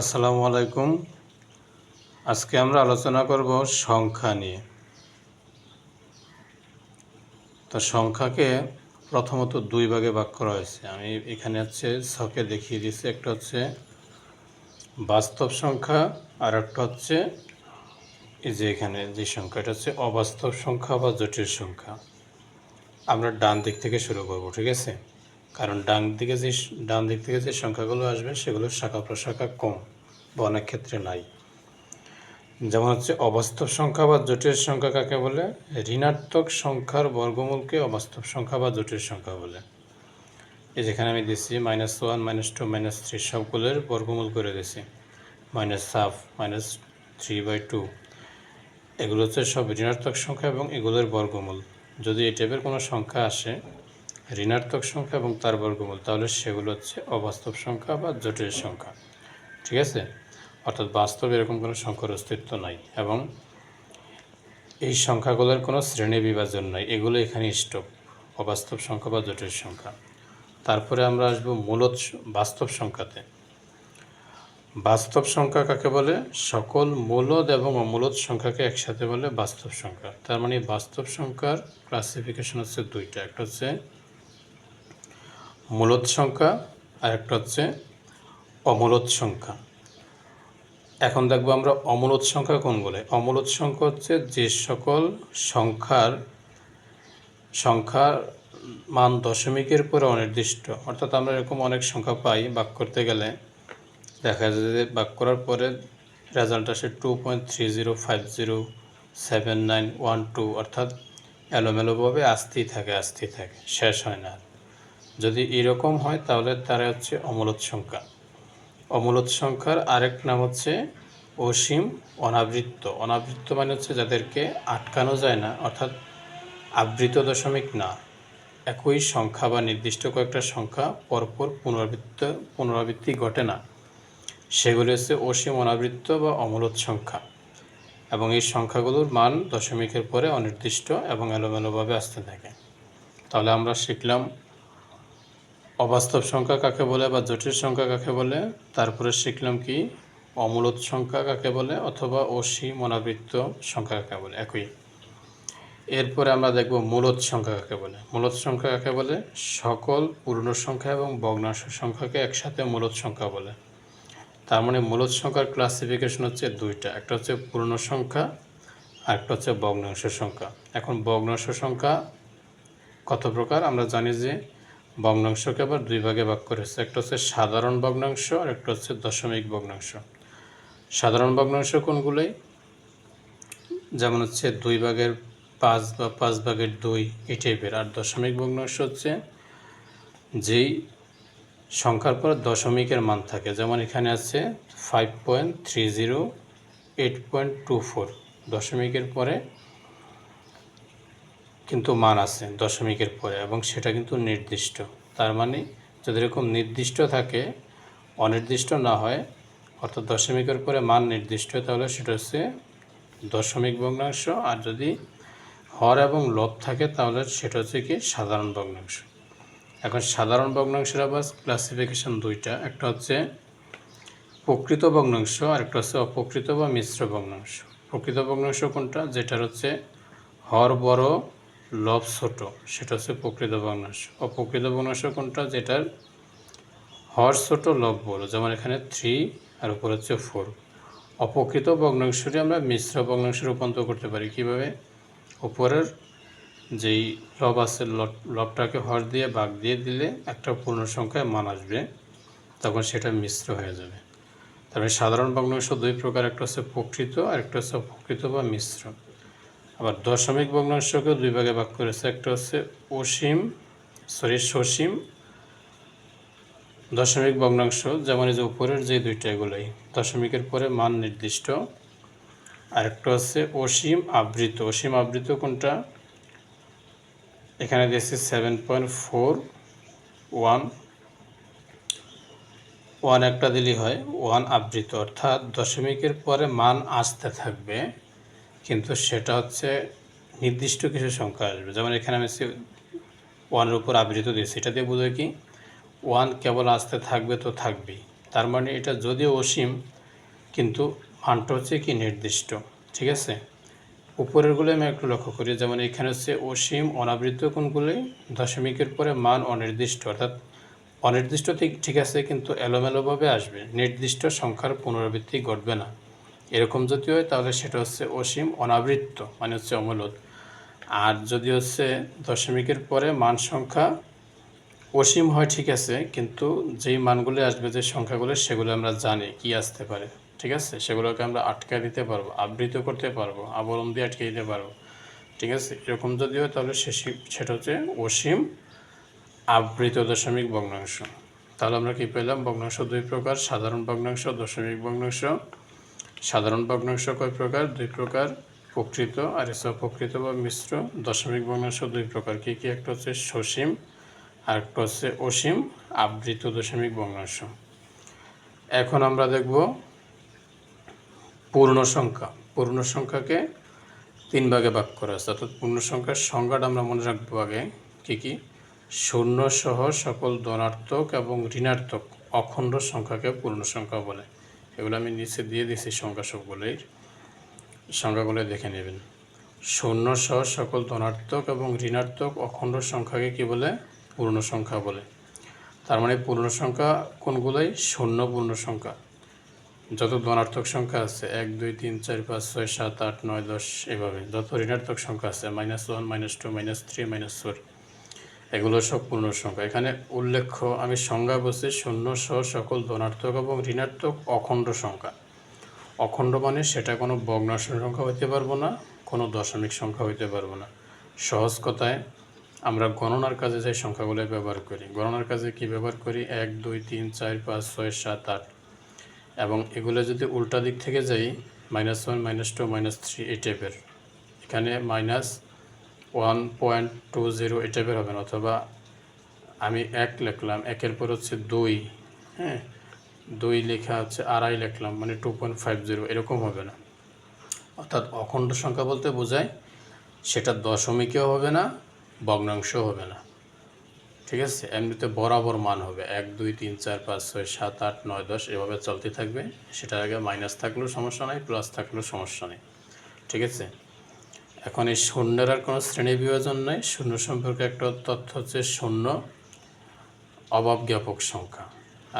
আসসালামু আলাইকুম। আজকে আমরা আলোচনা করব সংখ্যা নিয়ে। তো সংখ্যাকে প্রথমত দুই ভাগে ভাগ করা হয়েছে। আমি এখানে হচ্ছে ছকে দেখিয়ে দিয়েছি। একটা হচ্ছে বাস্তব সংখ্যা আর একটা হচ্ছে এই যে এখানে যে সংখ্যা, এটা হচ্ছে অবাস্তব সংখ্যা বা জটিল সংখ্যা। আমরা ডান দিক থেকে শুরু করব, ঠিক আছে? কারণ ডান দিকে যে ডান দিক থেকে যে সংখ্যাগুলো আসবে, সেগুলোর শাখা প্রশাখা কম বা অনেক ক্ষেত্রে নাই। যেমন হচ্ছে অবাস্তব সংখ্যা বা জটিল সংখ্যা কাকে বলে? ঋণাত্মক সংখ্যার বর্গমূলকে অবাস্তব সংখ্যা বা জটিল সংখ্যা বলে। এই যেখানে আমি দিচ্ছি minus one minus two minus three সবগুলোর বর্গমূল করে দিছি। Minus half minus three by two এগুলো হচ্ছে সব ঋণাত্মক সংখ্যা এবং এগুলোর বর্গমূল। যদি এই টাইপের কোনো সংখ্যা আসে ঋণাত্মক সংখ্যা এবং তার বর্গমূল। তাহলে সেগুলো হচ্ছে অবাস্তব সংখ্যা বা জটিল সংখ্যা। ঠিক আছে? অর্থাৎ বাস্তব এরকম কোনো সংখ্যার অস্তিত্ব নাই এবং এই সংখ্যাগুলোর কোনো শ্রেণি বিভাজন নাই। এগুলো এখানে স্টপ অবাস্তব সংখ্যা বা জটিল সংখ্যা। তারপরে আমরা আসব মূলত বাস্তব সংখ্যাতে। বাস্তব সংখ্যা কাকে বলে? সকল মূলদ এবং অমূলদ সংখ্যাকে একসাথে বলে বাস্তব সংখ্যা। তার মানে বাস্তব সংখ্যার ক্লাসিফিকেশন হচ্ছে দুইটা। একটা হচ্ছে মূলদ সংখ্যা আর একটা হচ্ছে অমূলদ সংখ্যা। এখন দেখব আমরা অমূলদ সংখ্যা কোনগুলো অমূলদ সংখ্যা হচ্ছে যে সকল সংখ্যার সংখ্যার মান দশমিকের পরে অনির্দিষ্ট। অর্থাৎ আমরা এরকম অনেক সংখ্যা পাই বাক করতে গেলে। দেখা যায় যে ভাগ করার পরে রেজাল্ট আসে two point three zero five zero seven nine one two অর্থাৎ এলোমেলোভাবে আসতেই থাকে আসতেই থাকে, শেষ হয় না। যদি এরকম হয়, তাহলে তারা হচ্ছে অমূলদ সংখ্যা। অমূলদ সংখ্যার আরেক নাম হচ্ছে অসীম অনাবৃত্ত। অনাবৃত্ত মানে হচ্ছে যাদেরকে আটকানো যায় না, অর্থাৎ আবৃত দশমিক না। একই সংখ্যা বা নির্দিষ্ট কয়েকটা সংখ্যা পরপর পুনরাবৃত্ত, পুনরাবৃত্তি ঘটে না। সেগুলি হচ্ছে অসীম অনাবৃত্ত বা অমূলদ সংখ্যা। এবং এই সংখ্যাগুলোর মান দশমিকের পরে অনির্দিষ্ট এবং এলোমেলোভাবে আসতে থাকে। তাহলে আমরা শিখলাম অবাস্তব সংখ্যা কাকে বলে বা জটিল সংখ্যা কাকে বলে? তারপরে শিখলাম কি? অমূলত সংখ্যা কাকে বলে অথবা অসীম অনাবৃত্ত সংখ্যা কাকে বলে? একই। এরপরে আমরা দেখব মূলত সংখ্যা কাকে বলে। মূলদ সংখ্যা কাকে বলে? সকল পূর্ণ সংখ্যা এবং ভগ্নাংশ সংখ্যাকে একসাথে মূলদ সংখ্যা বলে। তার মানে মূলত সংখ্যার ক্লাসিফিকেশন হচ্ছে দুইটা। একটা হচ্ছে পূর্ণ সংখ্যা আর একটা হচ্ছে ভগ্নাংশ সংখ্যা। এখন ভগ্নাংশ সংখ্যা কত প্রকার? আমরা জানি যে ভগ্নাংশকে আবার দুই ভাগে ভাগ করেছে একটা হচ্ছে সাধারণ ভগ্নাংশ আর একটা হচ্ছে দশমিক ভগ্নাংশ। সাধারণ ভগ্নাংশ কোনগুলোই? যেমন হচ্ছে দুই ভাগের পাঁচ বা পাঁচ ভাগের দুই, এই টাইপের। আর দশমিক ভগ্নাংশ হচ্ছে যেই সংখ্যার পর দশমিকের মান থাকে। যেমন এখানে আছে five point three zero eight point two four দশমিকের পরে কিন্তু মান আছে দশমিকের পরে এবং সেটা কিন্তু নির্দিষ্ট। তার মানে যদি এরকম নির্দিষ্ট থাকে, অনির্দিষ্ট না হয়, অর্থাৎ দশমিকের পরে মান নির্দিষ্ট, তাহলে সেটা হচ্ছে দশমিক ভগ্নাংশ। আর যদি হর এবং লব থাকে, তাহলে সেটা হচ্ছে কি সাধারণ ভগ্নাংশ। এখন সাধারণ ভগ্নাংশের আবার ক্লাসিফিকেশন দুইটা, একটা হচ্ছে প্রকৃত ভগ্নাংশ আর একটা হচ্ছে অপ্রকৃত বা মিশ্র ভগ্নাংশ। প্রকৃত ভগ্নাংশ কোনটা? যেটার হচ্ছে হর বড় লব ছোট, সেটা হচ্ছে প্রকৃত ভগ্নাংশ অপ্রকৃত ভগ্নাংশ কোনটা? যেটার হর ছোট লব বড়, যেমন এখানে থ্রি আর উপর হচ্ছে ফোর অপ্রকৃত ভগ্নাংশটি আমরা মিশ্র ভগ্নাংশে রূপান্তর করতে পারি। কীভাবে? উপরের যেই লব আছে, লব- লবটাকে হর দিয়ে ভাগ দিয়ে দিলে একটা পূর্ণ সংখ্যায় মান আসবে, তখন সেটা মিশ্র হয়ে যাবে। তবে সাধারণ ভগ্নাংশ দুই প্রকার, একটা হচ্ছে প্রকৃত আর একটা হচ্ছে অপ্রকৃত বা মিশ্র। আবার দশমিক ভগ্নাংশকে দুই ভাগে ভাগ করেছে। একটা হচ্ছে অসীম সরি সসীম। দশমিক ভগ্নাংশ, যেমন এই যে উপরের যে দুইটা এগুলোই, দশমিকের পরে মান নির্দিষ্ট। আরেকটা হচ্ছে অসীম আবৃত। অসীম আবৃত কোনটা? এখানে দিয়েছি seven point four one one একটা দিলেই হয় ওয়ান আবৃত, অর্থাৎ দশমিকের পরে মান আসতে থাকবে। কিন্তু সেটা হচ্ছে নির্দিষ্ট কিছু সংখ্যা আসবে। যেমন এখানে আমি ওয়ানের উপর আবৃত দিয়েছি এটা দিয়ে বোঝায় কি? ওয়ান কেবল আসতে থাকবে তো থাকবেই। তার মানে এটা যদিও অসীম, কিন্তু মানটা হচ্ছে কি নির্দিষ্ট, ঠিক আছে? উপরেরগুলো আমি একটু লক্ষ্য করি, যেমন এখানে হচ্ছে অসীম অনাবৃত কোনগুলি? দশমিকের পরে মান অনির্দিষ্ট, অর্থাৎ অনির্দিষ্ট ঠিক ঠিক আছে, কিন্তু এলোমেলোভাবে আসবে। নির্দিষ্ট সংখ্যার পুনরাবৃত্তি ঘটবে না। এরকম যদি হয়, তাহলে সেটা হচ্ছে অসীম অনাবৃত্ত মানে হচ্ছে অমূলত আর যদি হচ্ছে দশমিকের পরে মান সংখ্যা অসীম হয়, ঠিক আছে, কিন্তু যেই মানগুলো আসবে, যে সংখ্যাগুলো, সেগুলো আমরা জানি কি আসতে পারে, ঠিক আছে? সেগুলোকে আমরা আটকা দিতে পারব, আবৃত করতে পারব, আবরণ দিয়ে আটকে দিতে পারব, ঠিক আছে? এরকম যদি হয়, তাহলে সেটা হচ্ছে অসীম আবৃত দশমিক ভগ্নাংশ। তাহলে আমরা কি পেলাম? ভগ্নাংশ দুই প্রকার, সাধারণ ভগ্নাংশ, দশমিক ভগ্নাংশ সাধারণ ভগ্নাংশ কয় প্রকার? দুই প্রকার, প্রকৃত আর এসব প্রকৃত বা মিশ্র। দশমিক ভগ্নাংশ দুই প্রকার। কী কী? একটা হচ্ছে সসীম, আর একটা হচ্ছে অসীম, আবৃত দশমিক ভগ্নাংশ। এখন আমরা দেখব পূর্ণ সংখ্যা। পূর্ণ সংখ্যাকে তিন ভাগে ভাগ করা আছে অর্থাৎ পূর্ণ সংখ্যার সংজ্ঞাটা আমরা মনে রাখব আগে। কী কী? শূন্য সহ সকল ধনাত্মক এবং ঋণাত্মক অখণ্ড সংখ্যাকে পূর্ণ সংখ্যা বলে। এগুলো আমি নিচে দিয়ে দিয়েছি সংখ্যা সবগুলোই সংখ্যাগুলো দেখে নেবেন। শূন্য সহ সকল ধনাত্মক এবং ঋণাত্মক অখণ্ড সংখ্যাকে কি বলে? পূর্ণ সংখ্যা বলে। তার মানে পূর্ণ সংখ্যা কোনগুলোই? শূন্য পূর্ণ সংখ্যা। যত ধনাত্মক সংখ্যা আছে, এক, দুই, তিন, চার, পাঁচ, ছয়, সাত, আট, নয়, দশ, এভাবে। যত ঋণাত্মক সংখ্যা আছে minus one minus two minus three minus four এগুলো সব পূর্ণ সংখ্যা এখানে উল্লেখ্য, আমি সংজ্ঞা বলছি শূন্য সহ সকল ধনাত্মক এবং ঋণাত্মক অখণ্ড সংখ্যা। অখণ্ড মানে সেটা কোনো ভগ্নাংশ সংখ্যা হইতে পারব না, কোনো দশমিক সংখ্যা হইতে পারব না। সহজ কথায়, আমরা গণনার কাজে যে সংখ্যাগুলো ব্যবহার করি, গণনার কাজে কি ব্যবহার করি? এক, দুই, তিন, চার, পাঁচ, ছয়, সাত, আট। এবং এগুলো যদি উল্টা দিক থেকে যাই minus one minus two minus three এই টাইপের এখানে minus one point two zero এই টাইপের হবে না, অথবা আমি এক লিখলাম, একের পর হচ্ছে দুই হ্যাঁ? দুই লেখা হচ্ছে আড়াই লিখলাম মানে টু পয়েন্ট ফাইভ জিরো এরকম হবে না। অর্থাৎ অখণ্ড সংখ্যা বলতে বোঝায়, সেটা দশমিকেও হবে না, ভগ্নাংশও হবে না। ঠিক আছে? এমনিতে বরাবর মান হবে, এক, দুই, তিন, চার, পাঁচ, ছয়, সাত, আট, নয়, দশ, এভাবে চলতে থাকবে। সেটার আগে মাইনাস থাকলেও সমস্যা নেই প্লাস থাকলেও সমস্যা নেই। ঠিক আছে? এখন এই শূন্যের আর কোনো শ্রেণি বিভাজন নেই। শূন্য সম্পর্কে একটা তথ্য হচ্ছে শূন্য অভাব জ্ঞাপক সংখ্যা।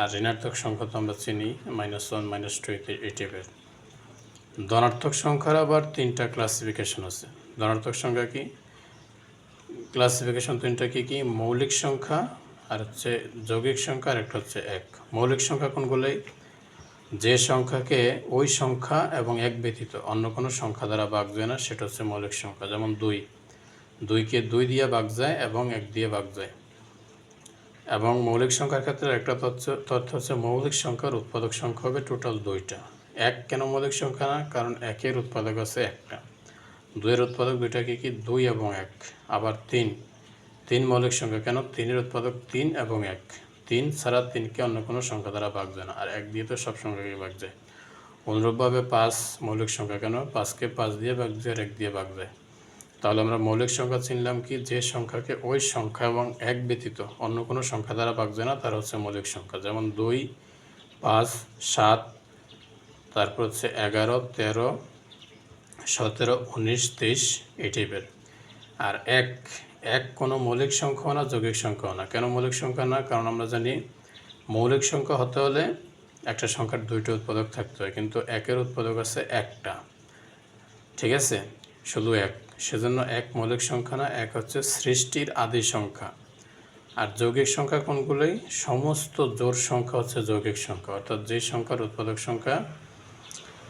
আর ঋণাত্মক সংখ্যা তো আমরা চিনি মাইনাস ওয়ান মাইনাস টু এই টাইপের সংখ্যার আবার তিনটা ক্লাসিফিকেশন আছে। ধনাত্মক সংখ্যা কি? ক্লাসিফিকেশন তিনটা কি কি? মৌলিক সংখ্যা আর হচ্ছে যৌগিক সংখ্যা আর একটা হচ্ছে এক। মৌলিক সংখ্যা কোনগুলোই? যে সংখ্যাকে ওই সংখ্যা এবং এক ব্যতীত অন্য কোনো সংখ্যা দ্বারা ভাগ যায় না, সেটা হচ্ছে মৌলিক সংখ্যা। যেমন দুই। দুইকে দুই দিয়ে ভাগ যায় এবং এক দিয়ে ভাগ যায়। এবং মৌলিক সংখ্যার ক্ষেত্রে একটা তথ্য তথ্য হচ্ছে মৌলিক সংখ্যার উৎপাদক সংখ্যা হবে টোটাল দুইটা। এক কেন মৌলিক সংখ্যা না? কারণ একের উৎপাদক আছে একটা। দুইয়ের উৎপাদক দুইটা কি কি? দুই এবং এক। আবার তিন। তিন মৌলিক সংখ্যা কেন? তিনের উৎপাদক তিন এবং এক। তিন ছাড়া তিনকে অন্য কোনো সংখ্যা দ্বারা ভাগ যায় না। আর এক দিয়ে তো সব সংখ্যাকে ভাগ যায়। অনুরূপভাবে পাঁচ মৌলিক সংখ্যা কেন? পাঁচকে পাঁচ দিয়ে ভাগ যায় আর এক দিয়ে ভাগ যায়। তাহলে আমরা মৌলিক সংখ্যা চিনলাম কি? যে সংখ্যাকে ওই সংখ্যা এবং এক ব্যতীত অন্য কোনো সংখ্যা দ্বারা ভাগ যায় না, তার হচ্ছে মৌলিক সংখ্যা। যেমন দুই, পাঁচ, সাত, তারপর হচ্ছে এগারো, তেরো, সতেরো, উনিশ, তেইশ, এই টাইপের আর এক এক কোনো মৌলিক সংখ্যাও না যৌগিক সংখ্যাও না। কেন মৌলিক সংখ্যা না? কারণ আমরা জানি মৌলিক সংখ্যা হতে হলে একটা সংখ্যার দুইটা উৎপাদক থাকতে হয়, কিন্তু একের উৎপাদক আছে একটা। ঠিক আছে? শুধু এক। সেজন্য এক মৌলিক সংখ্যা না, এক হচ্ছে সৃষ্টির আদি সংখ্যা। আর যৌগিক সংখ্যা কোনগুলোই? সমস্ত জোর সংখ্যা হচ্ছে যৌগিক সংখ্যা। অর্থাৎ যে সংখ্যার উৎপাদক সংখ্যা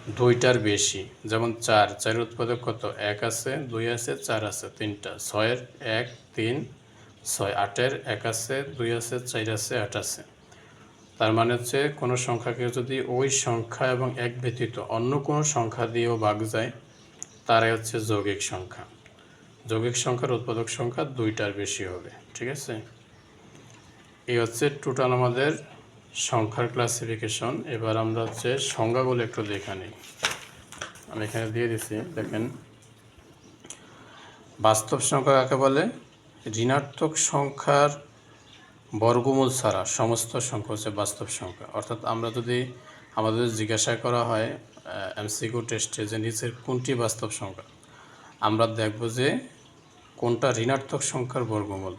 দুইটার বেশি। যেমন চার, চারের উৎপাদক কত? এক আছে, দুই আছে, চার আছে, তিনটা। ছয়ের এক, তিন, ছয়, আটের এক আছে, দুই আছে, চার আছে, আট আছে। তার মানে হচ্ছে কোনো সংখ্যাকে যদি ওই সংখ্যা এবং এক ব্যতীত অন্য কোনো সংখ্যা দিয়েও ভাগ যায়, তারাই হচ্ছে যৌগিক সংখ্যা। যৌগিক সংখ্যার উৎপাদক সংখ্যা দুইটার বেশি হবে, ঠিক আছে? এই হচ্ছে টোটাল আমাদের সংখ্যার ক্লাসিফিকেশন এবার আমরা হচ্ছে সংজ্ঞাগুলো একটু দেখে নিই। আমি এখানে দিয়ে দিছি, দেখেন। বাস্তব সংখ্যা কাকে বলে? ঋণাত্মক সংখ্যার বর্গমূল ছাড়া সমস্ত সংখ্যা হচ্ছে বাস্তব সংখ্যা। অর্থাৎ আমরা যদি আমাদের জিজ্ঞাসা করা হয় এমসিকিউ টেস্টে যে নিচের কোনটি বাস্তব সংখ্যা, আমরা দেখব যে কোনটা ঋণাত্মক সংখ্যার বর্গমূল।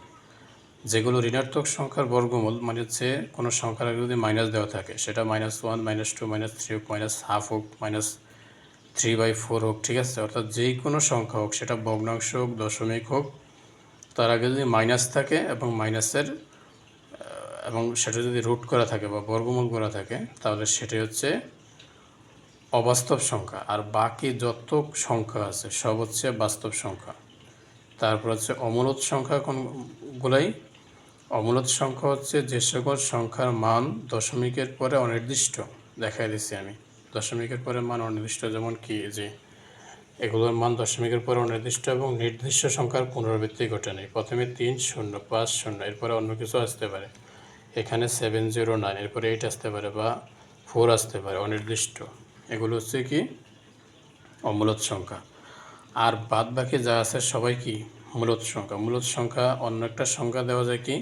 যেগুলো ঋণাত্মক সংখ্যার বর্গমূল মানে হচ্ছে কোনো সংখ্যার আগে যদি মাইনাস দেওয়া থাকে, সেটা minus one minus two minus three হোক মাইনাস হাফ হোক মাইনাস থ্রি বাই ফোর হোক, ঠিক আছে? অর্থাৎ যেই কোনো সংখ্যা হোক, সেটা ভগ্নাংশ হোক, দশমিক হোক, তার আগে যদি মাইনাস থাকে এবং মাইনাসের এবং সেটা যদি রুট করা থাকে বা বর্গমূল করা থাকে, তাহলে সেটাই হচ্ছে অবাস্তব সংখ্যা। আর বাকি যত সংখ্যা আছে, সব হচ্ছে বাস্তব সংখ্যা। তারপর হচ্ছে অমূলত সংখ্যা কোনগুলাই? অমূলত সংখ্যা হচ্ছে যে সকল সংখ্যার মান দশমিকের পরে অনির্দিষ্ট, দেখাই দিচ্ছি আমি। দশমিকের পরে মান অনির্দিষ্ট যেমন কি যে এগুলোর মান দশমিকের পরে অনির্দিষ্ট এবং নির্দিষ্ট সংখ্যার পুনরাবৃত্তি ঘটে নেই। প্রথমে তিন, শূন্য, পাঁচ, শূন্য, এরপরে অন্য কিছু আসতে পারে। এখানে সেভেন, জিরো, নাইন, এরপরে এইট আসতে পারে বা ফোর আসতে পারে, অনির্দিষ্ট। এগুলো হচ্ছে কি? অমূলত সংখ্যা। আর বাদ বাকি যা আছে সবাই কি? মূলত সংখ্যা। মূলত সংখ্যা অন্য একটা সংখ্যা দেওয়া যায় কি?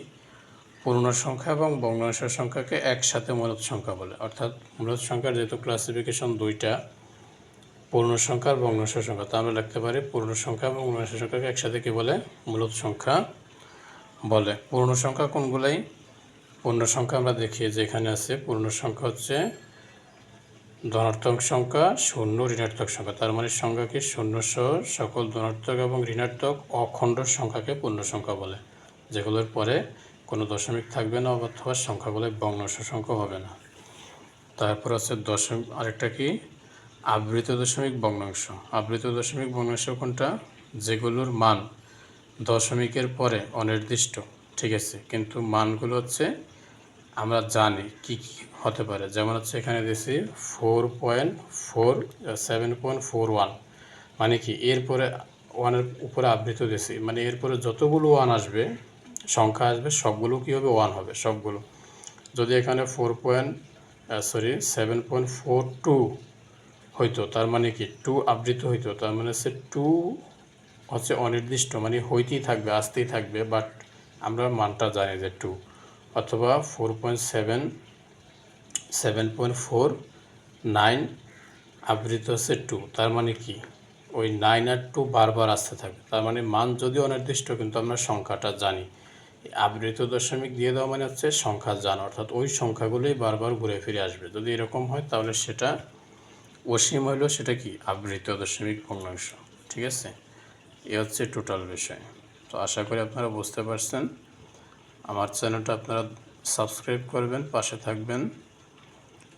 পূর্ণ সংখ্যা এবং ভগ্নাংশ সংখ্যাকে একসাথে মূলত সংখ্যা বলে। অর্থাৎ মূলত সংখ্যার যেহেতু ক্লাসিফিকেশন দুইটা, পূর্ণ সংখ্যা আর ভগ্নাংশ সংখ্যা। তা আমরা লিখতে পারি পূর্ণ সংখ্যা এবং ভগ্নাংশ সংখ্যাকে একসাথে কি বলে? মূলত সংখ্যা বলে। পূর্ণ সংখ্যা কোনগুলাই? পূর্ণ সংখ্যা আমরা দেখি যে এখানে আছে, পূর্ণ সংখ্যা হচ্ছে ধনাত্মক সংখ্যা শূন্য ঋণাত্মক সংখ্যা। তার মানে সংখ্যা কি? শূন্য সহ সকল ধনাত্মক এবং ঋণাত্মক অখণ্ড সংখ্যাকে পূর্ণ সংখ্যা বলে, যেগুলোর পরে কোনো দশমিক থাকবে না, অথবা সংখ্যাগুলো ভগ্নাংশ সংখ্যা হবে না। তারপর আছে দশমিক, আরেকটা কি? আবৃত দশমিক ভগ্নাংশ আবৃত দশমিক ভগ্নাংশ কোনটা? যেগুলোর মান দশমিকের পরে অনির্দিষ্ট, ঠিক আছে? কিন্তু মানগুলো হচ্ছে আমরা জানি কি কি হতে পারে। যেমন হচ্ছে এখানে দিয়েছি four point four, seven point four one. মানে কি? এরপরে ওয়ানের উপরে আবৃত দিয়েছি। মানে এরপরে যতগুলো ওয়ান আসবে সংখ্যা আসবে, সবগুলো কী হবে? ওয়ান হবে, সবগুলো। যদি এখানে four point sorry seven point four two হইতো, তার মানে কি? টু আবৃত হইতো, তার মানে সে টু হচ্ছে অনির্দিষ্ট মানে হইতেই থাকবে, আসতেই থাকবে বাট আমরা মানটা জানি যে টু অথবা four point seven seven point four nine আবৃত হচ্ছে টু তার মানে কি? ওই নাইন আর টু বারবার আসতে থাকবে, তার মানে মান যদিও অনির্দিষ্ট, কিন্তু আমরা সংখ্যাটা জানি। আবৃত দশমিক দিয়ে দেওয়া মানে হচ্ছে সংখ্যা জানা, অর্থাৎ ওই সংখ্যাগুলোই বারবার ঘুরে ফিরে আসবে। যদি এরকম হয় তাহলে সেটা অসীম হইলেও সেটা কি? আবৃত দশমিক ভগ্নাংশ ঠিক আছে? এ হচ্ছে টোটাল বিষয়। তো আশা করি আপনারা বুঝতে পারছেন। আমার চ্যানেলটা আপনারা সাবস্ক্রাইব করবেন, পাশে থাকবেন,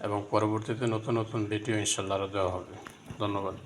এবং পরবর্তীতে নতুন নতুন ভিডিও ইনশাল্লাহ আরও দেওয়া হবে। ধন্যবাদ।